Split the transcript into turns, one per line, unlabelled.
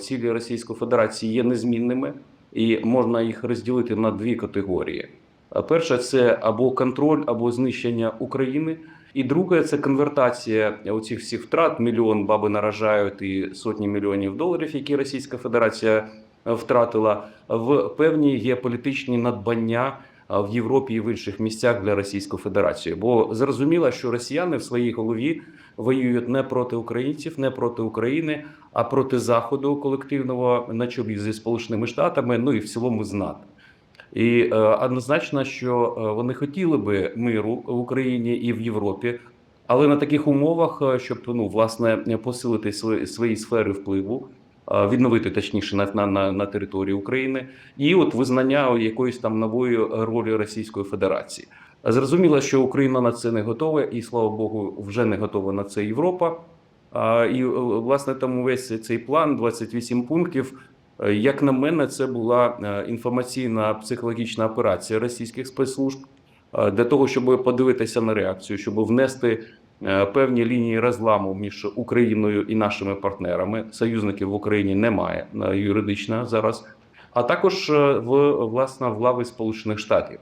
цілі Російської Федерації є незмінними, і можна їх розділити на дві категорії. Перша це або контроль, або знищення України. І друге це конвертація оцих всіх втрат. Мільйон баби наражають і сотні мільйонів доларів, які Російська Федерація втратила в певні геополітичні надбання в Європі і в інших місцях для Російської Федерації. Бо зрозуміло, що росіяни в своїй голові воюють не проти українців, не проти України, а проти заходу колективного на чолі зі Сполученими Штатами, ну і в цілому з НАТО. І е, однозначно, що е, вони хотіли би миру в Україні і в Європі, але на таких умовах, е, щоб ну власне посилити свої, свої сфери впливу, відновити точніше на, на, на, території України, і от визнання якоїсь там нової ролі Російської Федерації. Зрозуміло, що Україна на це не готова, і слава Богу, вже не готова на це Європа. А, І е, власне тому весь цей план 28 пунктів. е, Як на мене, це була е, інформаційна психологічна операція російських спецслужб е, для того, щоб подивитися на реакцію, щоб внести е, певні лінії розламу між Україною і нашими партнерами. Союзників в Україні немає е, юридично зараз, а також е, в власне в лави Сполучених Штатів.